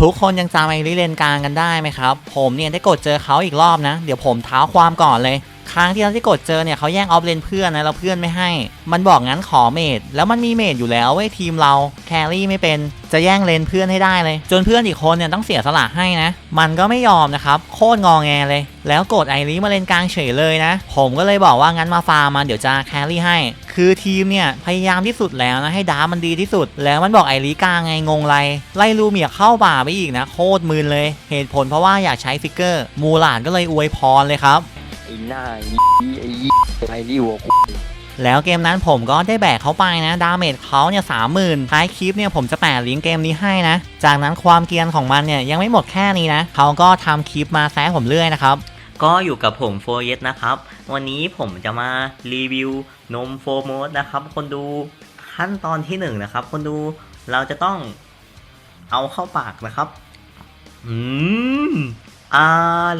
ทุกคนยังจำไอริเลนกลางกันได้ไหมครับ ผมเนี่ยได้กดเจอเขาอีกรอบนะ เดี๋ยวผมเท้าความก่อนเลย ครั้งที่เราที่กดเจอเนี่ยเขาแย่งออฟเลนเพื่อนนะแล้วเพื่อนไม่ให้ มันบอกงั้นขอเมดแล้วมันมีเมดอยู่แล้วเว้ยทีมเราแครี่ไม่เป็นจะแย่งเลนเพื่อนให้ได้เลย จนเพื่อนอีกคนเนี่ยต้องเสียสละให้นะ มันก็ไม่ยอมนะครับ โคตรงอแงเลย แล้วกดไอริมาเลนกลางเฉยเลยนะ ผมก็เลยบอกว่างั้นมาฟาร์มมันเดี๋ยวจะแครี่ให้ คือทีมเนี่ยพยายามที่สุดแล้วนะให้ดาร์มันดีที่สุด แล้วมันบอกไอริกลางไงงงไร ไล่ลูเมียเข้าป่าไปอีกนะ โคตรมึนเลย เหตุผลเพราะว่าอยากใช้ฟิกเกอร์ มูหลานก็เลยอวยพรเลยครับ หน้าไอ้ไอ้ไอ้นี่หัวกูแล้วเกมนั้นผมก็ได้แบกเขาไปนะ ดาเมจเขาเนี่ยสามหมื่นท้ายคลิปเนี่ยผมจะแปะลิงก์เกมนี้ให้นะ จากนั้นความเกรียนของมันเนี่ยยังไม่หมดแค่นี้นะ เขาก็ทำคลิปมาแซะผมเรื่อยนะครับ ก็อยู่กับผมโฟเยสนะครับ วันนี้ผมจะมารีวิวนมโฟโมสนะครับ คนดูขั้นตอนที่หนึ่งนะครับ คนดูเราจะต้องเอาเข้าปากนะครับ อืมอ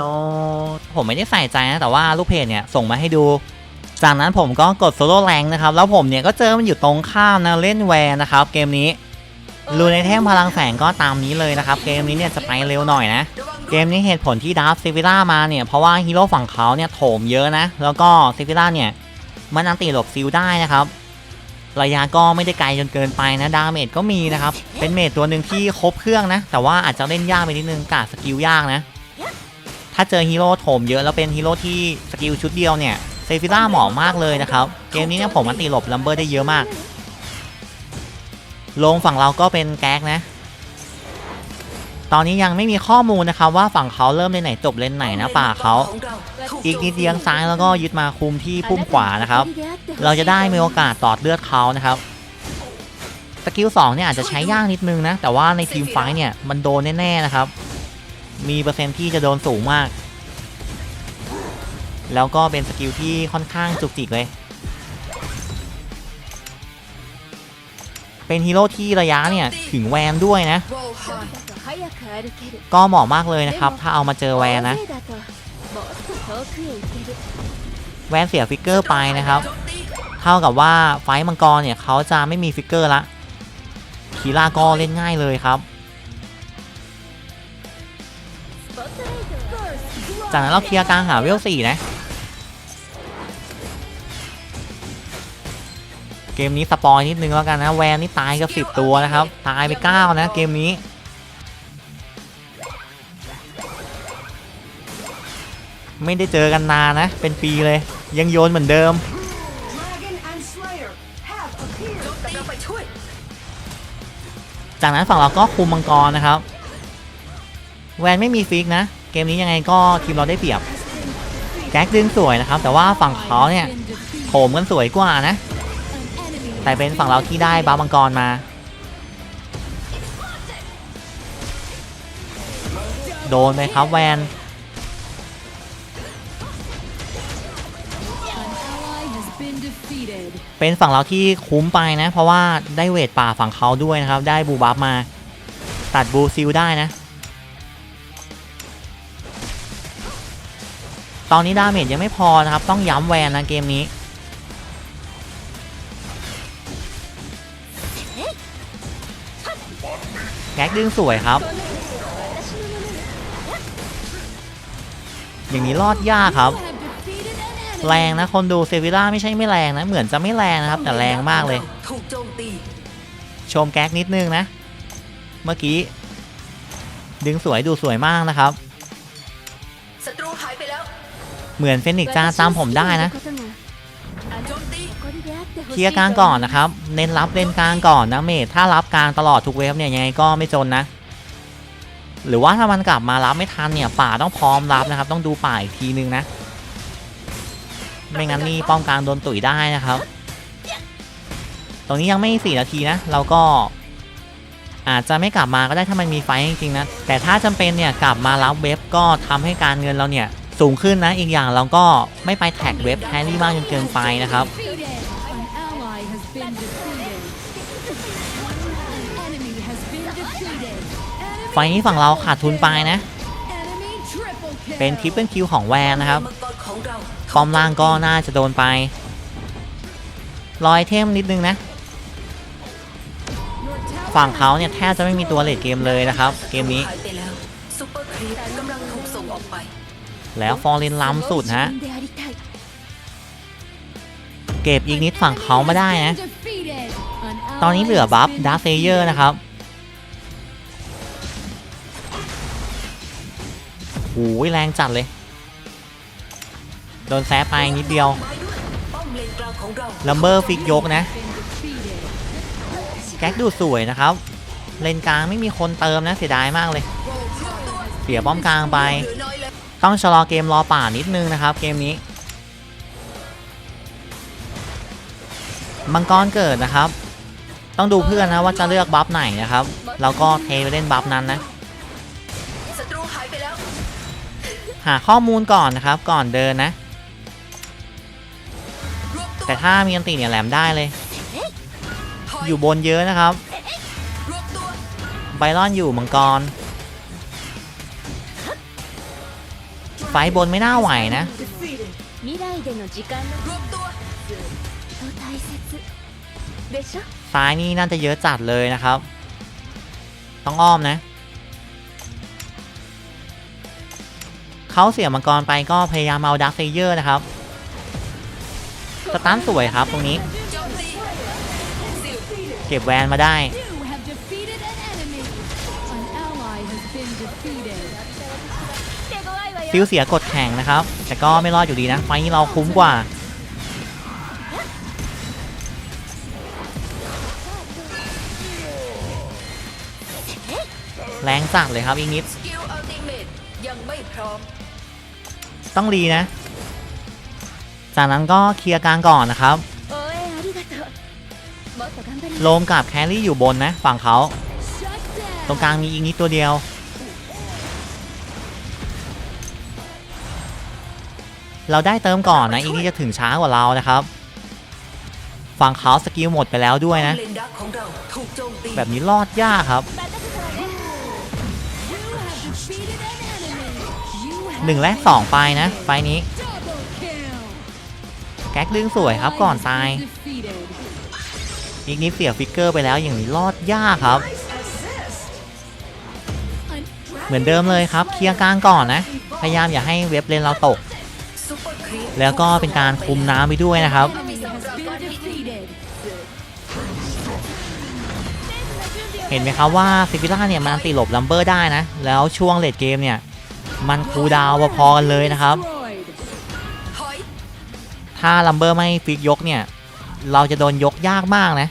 ร่อย ผมไม่ได้ใส่ใจนะแต่ว่าลูกเพจเนี่ยส่งมาให้ดู จากนั้นผมก็กดโซโล่แรงนะครับ แล้วผมเนี่ยก็เจอมันอยู่ตรงข้ามนะเล่นแวร์นะครับ เกมนี้รูในเทมพลังแสงก็ตามนี้เลยนะครับ เกมนี้เนี่ยจะไปเร็วหน่อยนะ เกมนี้เหตุผลที่ดับซิฟิล่ามาเนี่ยเพราะว่าฮีโร่ฝั่งเขาเนี่ยโถมเยอะนะ แล้วก็ซิฟิล่าเนี่ยมันอันติหลบซิลได้นะครับระยะก็ไม่ได้ไกลจนเกินไปนะดาเมจก็มีนะครับ เป็นเมจตัวหนึ่งที่ครบเครื่องนะ แต่ว่าอาจจะเล่นยากไปนิดนึงกาดสกิลยากนะ ถ้าเจอฮีโร่โถมเยอะแล้วเป็นฮีโร่ที่สกิลชุดเดียวเนี่ยเซฟิล่าเหมาะมากเลยนะครับ เกมนี้เนี่ยผมอันติหลบลัมเบอร์ได้เยอะมาก ลงฝั่งเราก็เป็นแก๊กนะ ตอนนี้ยังไม่มีข้อมูลนะครับว่าฝั่งเขาเริ่มเลนไหนจบเลนไหนนะป่าเขา อีกนิดเดียงซ้ายแล้วก็ยึดมาคุมที่พุ่มขวานะครับ เราจะได้มีโอกาสตอดเลือดเขานะครับสกิล2เนี่ยอาจจะใช้ยากนิดนึงนะ แต่ว่าในทีมไฟท์เนี่ยมันโดนแน่ๆนะครับ มีเปอร์เซ็นต์ที่จะโดนสูงมาก แล้วก็เป็นสกิลที่ค่อนข้างจุกจิกเลย เป็นฮีโร่ที่ระยะเนี่ยถึงแวนด้วยนะ ก็เหมาะมากเลยนะครับ ถ้าเอามาเจอแวนนะ แวนเสียฟิกเกอร์ไปนะครับ เท่ากับว่าไฟมังกรเนี่ยเขาจะไม่มีฟิกเกอร์ละคีราก็เล่นง่ายเลยครับ จากนั้นเราเคลียร์กลางหาเวลสี่นะ เกมนี้สปอยนิดนึงแล้วกันนะ แวนนี่ตายกับสิบตัวนะครับ ตายไปเก้านะเกมนี้ไม่ได้เจอกันนานนะ เป็นปีเลย ยังโยนเหมือนเดิม จากนั้นฝั่งเราก็คุมมังกรนะครับ แวนไม่มีฟิกนะ เกมนี้ยังไงก็ทีมเราได้เปรียบแก๊กดึงสวยนะครับ แต่ว่าฝั่งเขาเนี่ยโถมกันสวยกว่านะ แต่เป็นฝั่งเราที่ได้บามังกรมา โดนไปครับแวนเป็นฝั่งเราที่คุ้มไปนะ เพราะว่าได้เวทป่าฝั่งเขาด้วยนะครับ ได้บูบัฟมา ตัดบูซิลได้นะ ตอนนี้ดาเมจยังไม่พอนะครับ ต้องย้ำแวนนะเกมนี้แก๊กดึงสวยครับ อย่างนี้รอดยากครับ แรงนะคนดูเซฟิล่าไม่ใช่ไม่แรงนะ เหมือนจะไม่แรงนะครับ แต่แรงมากเลย ชมแก๊กนิดนึงนะ เมื่อกี้ ดึงสวยดูสวยมากนะครับ เหมือนเฟนิกซ์จ้าจำผมได้นะโจมตีเคลียร์กลางก่อนนะครับ เน้นรับเล่นกลางก่อนนะเมทถ้ารับกลางตลอดทุกเวฟเนี่ยยังไงก็ไม่จนนะ หรือว่าถ้ามันกลับมารับไม่ทันเนี่ยป่าต้องพร้อมรับนะครับ ต้องดูป่าอีกทีนึงนะ ไม่งั้นนี่ป้อมกลางโดนตุ๋ยได้นะครับ ตรงนี้ยังไม่สี่นาทีนะ เราก็อาจจะไม่กลับมาก็ได้ถ้ามันมีไฟท์จริงๆนะ แต่ถ้าจำเป็นเนี่ยกลับมารับเว็บก็ทำให้การเงินเราเนี่ย สูงขึ้นนะอีกอย่างเราก็ไม่ไปแท็กเว็บแครี่มากจนเกินไปนะครับไฟนี้ฝั่งเราขาดทุนไปนะ เป็นทริปเป็นคิวของแวนนะครับมังกรขอมล่างก็น่าจะโดนไปรอยเทมนิดนึงนะ ฝั่งเขาเนี่ยแทบจะไม่มีตัวเลดเกมเลยนะครับ เกมนี้ แล้วฟอร์เรนล้ำสุดฮะ เก็บอีกนิดฝั่งเขามาได้นะ ตอนนี้เหลือบัฟดาร์เซเยอร์นะครับโอ้ยแรงจัดเลย โดนแซะไปนิดเดียวลนกลางของเราลัมเบอร์ฟิกยกนะ แก๊กดูสวยนะครับ เลนกลางไม่มีคนเติมนะเสียดายมากเลย เสียป้อมกลางไป ต้องชะลอเกมรอป่านิดนึงนะครับเกมนี้ มังกรเกิดนะครับ ต้องดูเพื่อนนะว่าจะเลือกบัฟไหนนะครับแล้วก็เทไปเล่นบัฟนั้นนะศัตรูหายไปแล้วหาข้อมูลก่อนนะครับก่อนเดินนะรวบตัวแต่ถ้ามีอันติเนี่ยแหลมได้เลยถอยอยู่บนเยอะนะครับรวบตัวไบรอนอยู่มังกร ไฟบนไม่น่าไหวนะซ้ายนี่น่าจะเยอะจัดเลยนะครับ ต้องอ้อมนะ เขาเสียมังกรไปก็พยายามเอาดักเซเยอร์นะครับ สตาร์สวยครับตรงนี้ เก็บแวนมาได้ ฟิลเสียกดแข่งนะครับ แต่ก็ไม่รอดอยู่ดีนะ ไฟนี้เราคุ้มกว่า แรงสั่งเลยครับอีกนิด ต้องรีนะ จากนั้นก็เคลียร์กลางก่อนนะครับโลมกับแครี่อยู่บนนะ ฝั่งเขา ตรงกลางมีอีกนิดตัวเดียว เราได้เติมก่อนนะอีกนี่จะถึงช้ากว่าเรานะครับฝั่งเขาสกิลหมดไปแล้วด้วยนะ แบบนี้รอดยากครับหนึ่งแลกสองไปนะไปนี้ แก๊กดึงสวยครับก่อนตายอีกนี้เสียฟิกเกอร์ไปแล้วอย่างนี้รอดยากครับ เหมือนเดิมเลยครับเคลียร์กลางก่อนนะ พยายามอย่าให้เว็บเลนเราตก แล้วก็เป็นการคุมน้ำไปด้วยนะครับ เห็นไหมครับว่าซิฟิล่าเนี่ยมันตีหลบลัมเบอร์ได้นะ แล้วช่วงเลดเกมเนี่ย มันคูดาวพอๆกันเลยนะครับ ถ้าลัมเบอร์ไม่ฟิกยกเนี่ย เราจะโดนยกยากมากนะ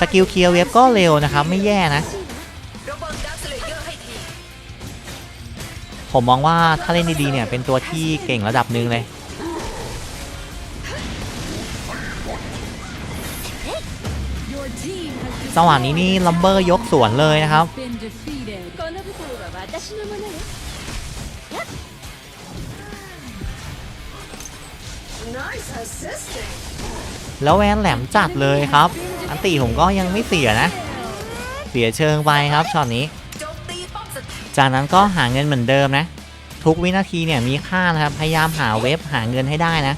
สกิลเคลียร์เว็บก็เร็วนะครับ ไม่แย่นะ ผมมองว่าถ้าเล่นดีๆเนี่ยเป็นตัวที่เก่งระดับหนึ่งเลย จังหวะนี้นี่ลัมเบอร์ยกสวนเลยนะครับ แล้วแวนแหลมจัดเลยครับ อันตีผมก็ยังไม่เสียนะ เสียเชิงไปครับช็อตนี้ จากนั้นก็หาเงินเหมือนเดิมนะ ทุกวินาทีเนี่ยมีค่านะครับ พยายามหาเว็บหาเงินให้ได้นะ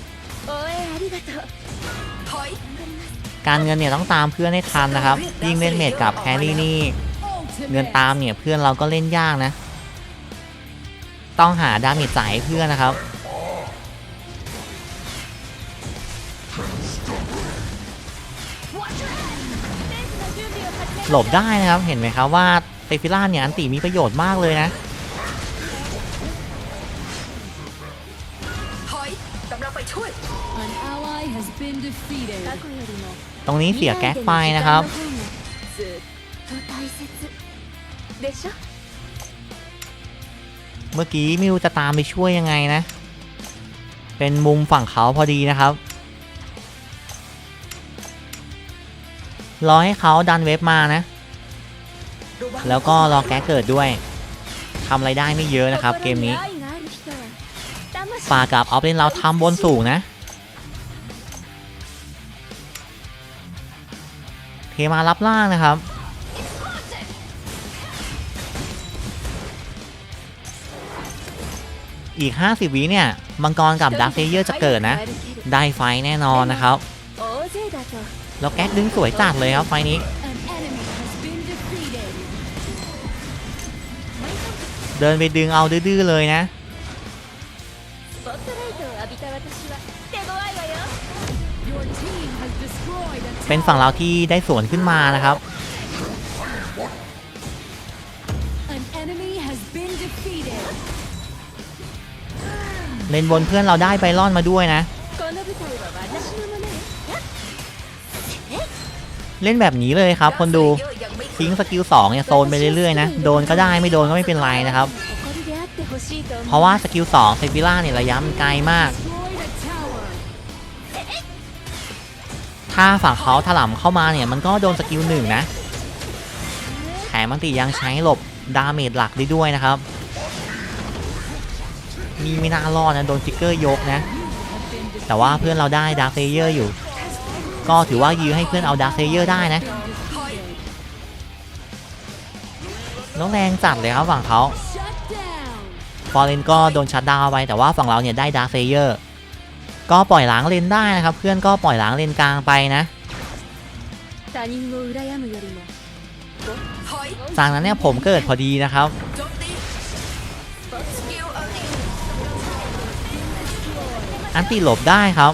การเงินเนี่ยต้องตามเพื่อนให้ทันนะครับ ยิ่งเล่นเมดกับแฮร์รี่นี่ เงินตามเนี่ยเพื่อนเราก็เล่นยากนะ ต้องหาดามิจ่ายเพื่อนนะครับหลบได้นะครับ เห็นไหมครับว่า เตฟิล่าเนี่ยอันตีมีประโยชน์มากเลยนะตรงนี้เสียแก๊กไฟนะครับเมื่อกี้มิวจะตามไปช่วยยังไงนะ เป็นมุมฝั่งเขาพอดีนะครับ รอให้เขาดันเว็บมานะ แล้วก็รอแก๊เกิดด้วยทำอะไรได้ไม่เยอะนะครับ เกมนี้ป่ากับออฟเลนเราทำบนสูงนะ เทมารับล่างนะครับ อีก 50 วิเนี่ย มังกรกับดาร์คเซเยอร์จะเกิดนะ ได้ไฟแน่นอนนะครับ แล้วแก๊กดึงสวยจัดเลยครับไฟนี้ เดินไปดึงเอาดื้อเลยนะเป็นฝั่งเราที่ได้สวนขึ้นมานะครับ เล่นบนเพื่อนเราได้ไปรอนมาด้วยนะ เล่นแบบนี้เลยครับคนดู ทิ้งสกิล2เนี่ยโซนไปเรื่อยๆนะโดนก็ได้ไม่โดนก็ไม่เป็นไรนะครับ เพราะว่าสกิล2เซฟิล่าเนี่ยระยะมันไกลมาก ถ้าฝั่งเขาถล่มเข้ามาเนี่ยมันก็โดนสกิลหนึ่งนะแถมมันติยังใช้หลบดาเมจหลักได้ด้วยนะครับนี่ไม่น่ารอดนะโดนจิกเกอร์ยกนะ แต่ว่าเพื่อนเราได้ดาร์เซเยอร์อยู่ ก็ถือว่ายื้อให้เพื่อนเอาดาร์เซเยอร์ได้นะ น้องแรงจัดเลยครับฝั่งเขาฟอรินก็โดนชัดดาวไปแต่ว่าฝั่งเราเนี่ยได้ดาร์เฟเยอร์ก็ปล่อยหลังเลนได้นะครับ เพื่อนก็ปล่อยหลังเลนกลางไปนะ จากนั้นเนี่ยผมเกิดพอดีนะครับ อันตีหลบได้ครับ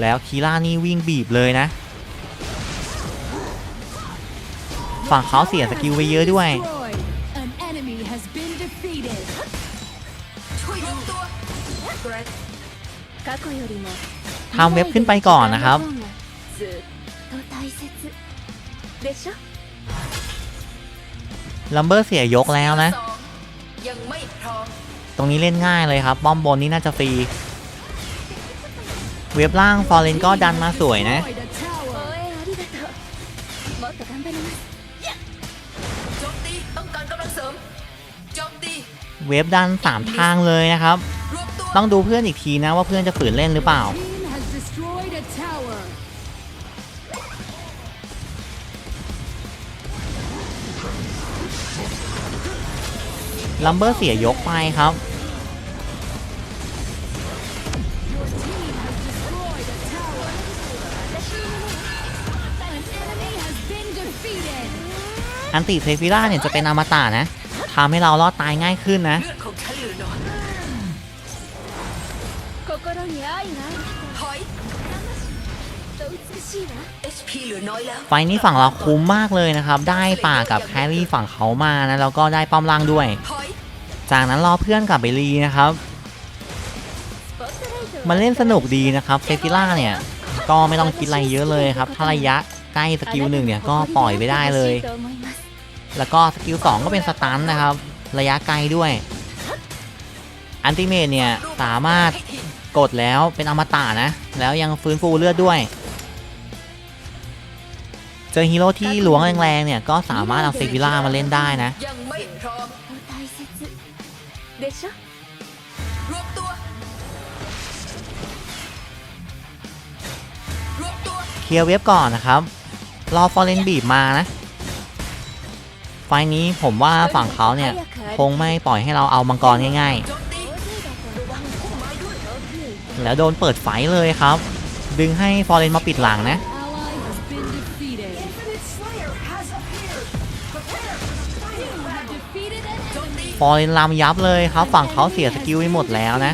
แล้วคีลานี่วิ่งบีบเลยนะ ฝั่งเขาเสียสกิลไปเยอะด้วย ทำเว็บขึ้นไปก่อนนะครับ ลัมเบอร์เสียยกแล้วนะ ตรงนี้เล่นง่ายเลยครับป้อมบนนี่น่าจะฟรี เว็บล่างฟอร์เรนก็ดันมาสวยนะ เว็บดันสามทางเลยนะครับ ต้องดูเพื่อนอีกทีนะว่าเพื่อนจะฝืนเล่นหรือเปล่า ลัมเบอร์เสียยกไปครับอันติเซฟิล่าเนี่ยจะเป็นอมตะนะ ทำให้เรารอดตายง่ายขึ้นนะไฟนี้ฝั่งเราคุ้มมากเลยนะครับ ได้ป่ากับแฮร์รี่ฝั่งเขามานะแล้วก็ได้ป้อมล่างด้วย จากนั้นรอเพื่อนกับเบลลีนะครับมันเล่นสนุกดีนะครับเซฟิล่าเนี่ย ก็ไม่ต้องคิดอะไรเยอะเลยครับ ถ้าระยะใกล้สกิลหนึ่งเนี่ยก็ปล่อยไปได้เลย แล้วก็สกิล2ก็เป็นสตันนะครับ ระยะไกลด้วย อันติเมทเนี่ย สามารถกดแล้วเป็นอมตะนะ แล้วยังฟื้นฟูเลือดด้วย เจอฮีโร่ที่หลวงแรงๆเนี่ย ก็สามารถเอาเซกิล่ามาเล่นได้นะ เคลียร์เว็บก่อนนะครับ รอฟอร์เรนบีบมานะ ไฟนี้ผมว่าฝั่งเขาเนี่ยคงไม่ปล่อยให้เราเอามังกรง่าย ๆ แล้วโดนเปิดไฟเลยครับ ดึงให้ฟอร์เรนมาปิดหลังนะ ฟอร์เรนลามยับเลยครับ ฝั่งเขาเสียสกิลไปหมดแล้วนะ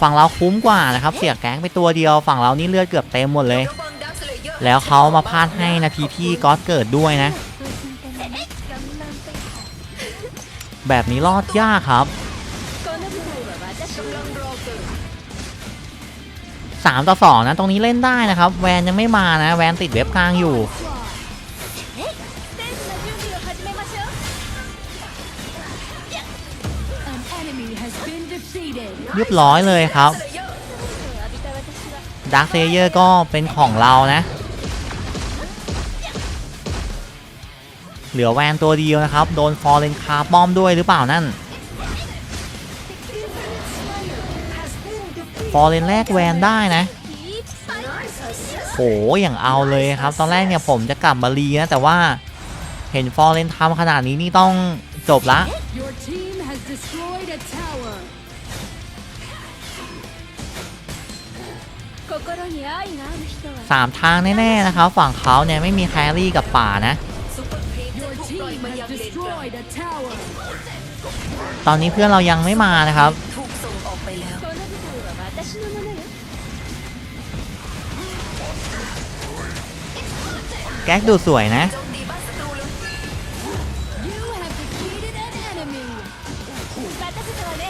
ฝั่งเราคุ้มกว่านะครับ เสียแก๊งไปตัวเดียว ฝั่งเรานี่เลือดเกือบเต็มหมดเลย แล้วเขามาพลาดให้นาทีที่ก๊อตเกิดด้วยนะ แบบนี้รอดยากครับสามต่อสองนะ ตรงนี้เล่นได้นะครับ แวนยังไม่มานะ แวนติดเว็บกลางอยู่ เรียบร้อยเลยครับดาร์คเซเยอร์ก็เป็นของเรานะ เหลือแวนตัวเดียวนะครับ โดนฟอร์เรนคาป้อมด้วยหรือเปล่านั่น ฟอร์เรนแลกแวนได้นะโหอย่างเอาเลยครับ ตอนแรกเนี่ยผมจะกลับมารีนะ แต่ว่าเห็นฟอร์เรนทำขนาดนี้นี่ต้องจบละสามทางแน่ ๆ นะครับ ฝั่งเขาเนี่ยไม่มีแครี่กับป่านะ has เลนกลาง destroyed a tower. ตอนนี้เพื่อนเรายังไม่มานะครับ ถูกส่งออกไปแล้ว この部分は私のものよ แก๊กดูสวยนะ โจมตีบ้านศัตรูเลย You have defeated an enemy. 待たせたわね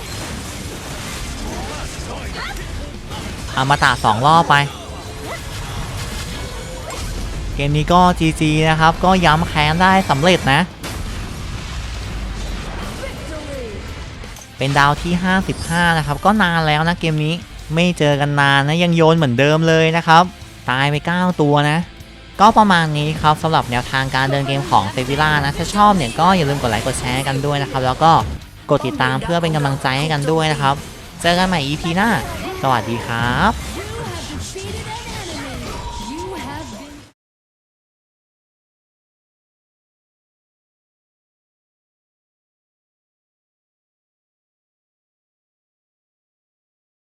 อมตะสองรอบไป เกมนี้ก็ GG นะครับ ก็ย้ำแค้นได้สำเร็จนะ เป็นดาวที่ 55 นะครับ ก็นานแล้วนะเกมนี้ไม่เจอกันนานนะยังโยนเหมือนเดิมเลยนะครับ ตายไป 9 ตัวนะ ก็ประมาณนี้ครับสำหรับแนวทางการเดินเกมของเซฟิล่านะ ถ้าชอบเนี่ยก็อย่าลืมกดไลค์กดแชร์กันด้วยนะครับ แล้วก็กดติดตามเพื่อเป็นกำลังใจให้กันด้วยนะครับ เจอกันใหม่ EP หน้า สวัสดีครับ